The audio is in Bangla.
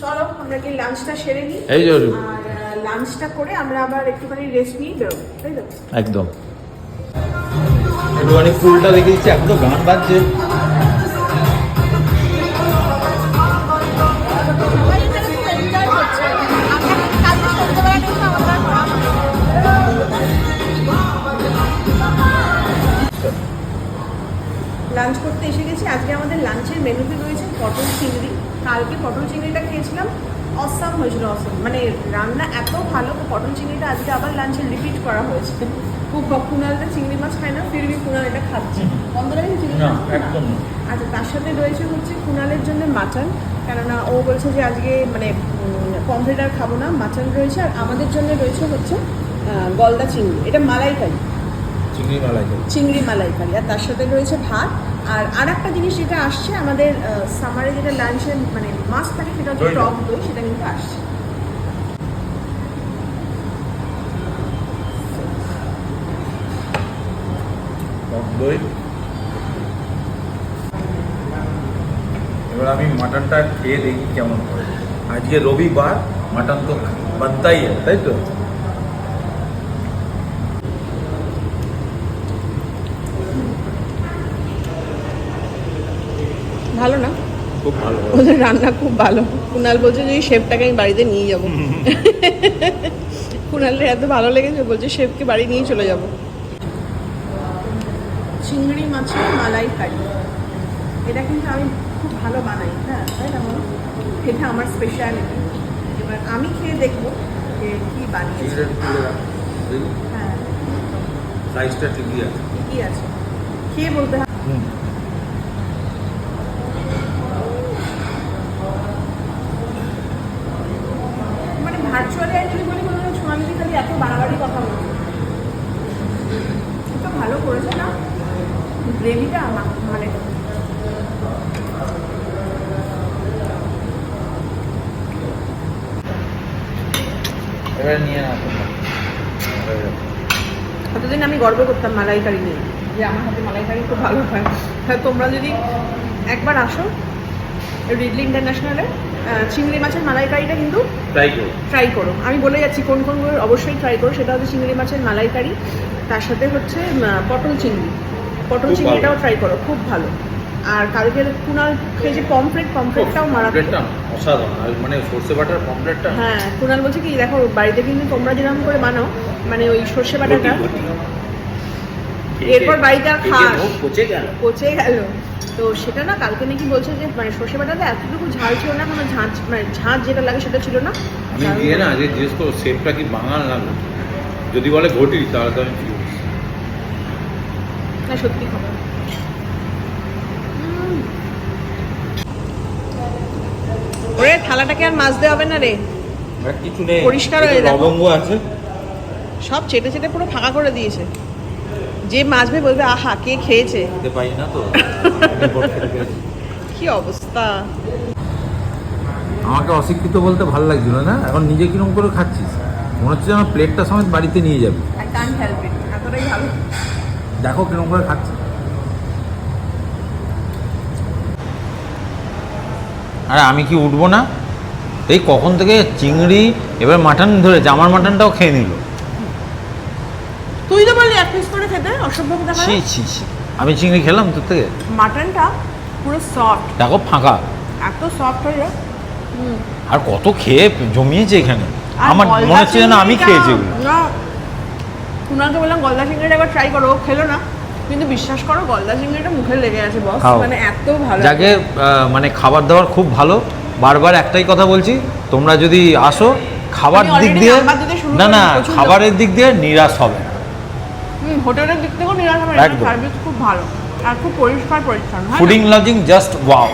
চলো আমরা কি লাঞ্চটা সেরে নিই? এই যে আর লাঞ্চটা করে আমরা আবার একটুখানি রেস্ট নিয়ে বেরোবো তাই তো? একদম। একটুখানি ফুলটা দেখে দিচ্ছি এখন তো গান বাজছে। লাঞ্চ করতে এসে গেছি। আজকে আমাদের লাঞ্চের মেনুতে রয়েছে পটল চিংড়ি। কালকে পটল চিংড়িটা খেয়েছিলাম অসাম হয়েছিল অসাম। মানে রান্না এত ভালো পটল চিংড়িটা আজকে আবার লাঞ্চে রিপিট করা হয়েছে। খুব কুনালটা চিংড়ি মাছ খায় না ফিরবি কুনাল এটা খাচ্ছে লাগে চিংড়ি মাছ একদম আচ্ছা তার সাথে রয়েছে হচ্ছে কুনালের জন্য মাটন। কেননা ও বলছে যে আজকে মানে পমফ্রেট আর খাব না মাটন রয়েছে আর আমাদের জন্য রয়েছে হচ্ছে গলদা চিংড়ি। এটা মালাইকারি। চিংড়ি মালাই চিংড়ি মালাইকারি আর তার সাথে রয়েছে ভাত। আর আর একটা জিনিস যেটা আসছে আমাদের সামারে যেটা লাঞ্চের মানে মাছ থাকে সেটা হচ্ছে টক দই সেটা কিন্তু আসছে। টক দই। এবার আমি মাটনটা খেয়ে দেখি কেমন হয়। আজকে রবিবার মাটন তো বানতাই है, তাই তো? ভালো না? খুব ভালো। ওদের রান্না খুব ভালো। কুনাল বলছে যে শেফটাকে আমি বাড়িতে নিয়ে যাব। কুনালের এত ভালো লেগেছে বলছে শেফকে বাড়ি নিয়ে চলে যাব। চিংড়ি মাছের মালাই কারি। এটা কিন্তু আমি খুব ভালো বানাই হ্যাঁ তাই না এটা আমার স্পেশালিটি এবার আমি খেয়ে দেখব যে কী বানিয়েছি। হ্যাঁ। সাইজটা ঠিকই আছে। ঠিকই আছে। খেয়ে বলতে হবে হুম মানে ভার্চুয়ালি অ্যাকচুয়ালি বলি মনে হয় সোনালি খালি এত বাড়াবাড়ি কথা বলছে গ্রেভিটা মানে এবার কতদিন আমি গর্ব করতাম মালাইকারি নিয়ে। যে আমার হাতে মালাইকারি খুব ভালো হয়। তোমরা যদি একবার আসো রিডলি ইন্টারন্যাশনালে চিংড়ি মাছের মালাইকারিটা কিন্তু ট্রাই করো। ট্রাই করো। আমি বলে যাচ্ছি কোন কোনগুলো অবশ্যই ট্রাই করো। সেটা হচ্ছে চিংড়ি মাছের মালাইকারি তার সাথে হচ্ছে পটল চিংড়ি। পটল চিংড়িটাও ট্রাই করো খুব ভালো। আর কালকের কুনাল খেয়েছে পমফ্রেট পমফ্রেটটাও মারাত্মক। পমফ্রেটটা অসাধারণ মানে সর্ষে বাটার পমফ্রেটটা হ্যাঁ কুনাল বলছে কি দেখো বাড়িতে কিন্তু তোমরা যেরকম করে বানাও মানে ওই সর্ষে বাটাটা এরপর বাড়িতে আর খাস। পচে গেল। পচে গেল। তো সেটা না কালকে নাকি বলছে যে মানে সর্ষে বাটাতে এতটুকু ঝাল ছিল না কোনো ঝাঁঝ মানে ঝাঁঝ যেটা লাগে সেটা ছিল না। আমি গিয়ে না যে জিজ্ঞেস করো শেপটা কি বাঙাল না যদি বলে ঘটি তাহলে তো আমি না সত্যি খবর। ওরে থালাটাকে আর মাজতে হবে না রে। কিছু নেই। পরিষ্কার হয়ে দেখো। লবঙ্গ আছে। সব চেটে চেটে পুরো ফাঁকা করে দিয়েছে। যে মাজবে বলবে আহা কে খেয়েছে? পাই না তো। কি অবস্থা? আমাকে অশিক্ষিত বলতে ভালো লাগছিল না এখন নিজে কীরকম করে খাচ্ছিস? মনে হচ্ছে যেন প্লেটটা সমেত বাড়িতে নিয়ে যাবে। দেখো কীরকম করে খাচ্ছি। আরে আমি কি উঠবো না? এই কখন থেকে চিংড়ি এবার মাটন ধরেছে আমার মাটনটাও খেয়ে নিল। এক পিস করে খেতে? কথা ছি ছি ছি। আমি চিংড়ি খেলাম তোর থেকে। মাটনটা পুরো সফট দেখো ফাঁকা। এত সফট হয়ে যায়। আর কত খেয়ে জমিয়েছে এখানে। আমার মনে হচ্ছে যেন আমি খেয়েছি। না কুনালকে বললাম গলদা চিংড়িটা একবার ট্রাই করো। খেলো না। কিন্তু বিশ্বাস করো গলদা চিংড়িটা মুখে লেগে আছে বস মানে এত ভালো। যাকে আহ, মানে খাবার দাবার খুব ভালো বারবার একটাই কথা বলছি তোমরা যদি আসো খাবার দিক দিয়ে না না খাবারের দিক দিয়ে নিরাশ হবে না। হুম, হোটেলের দিক থেকেও নিরাশ হবে না সার্ভিস খুব ভালো। আর খুব পরিষ্কার পরিচ্ছন্ন। Fooding lodging just wow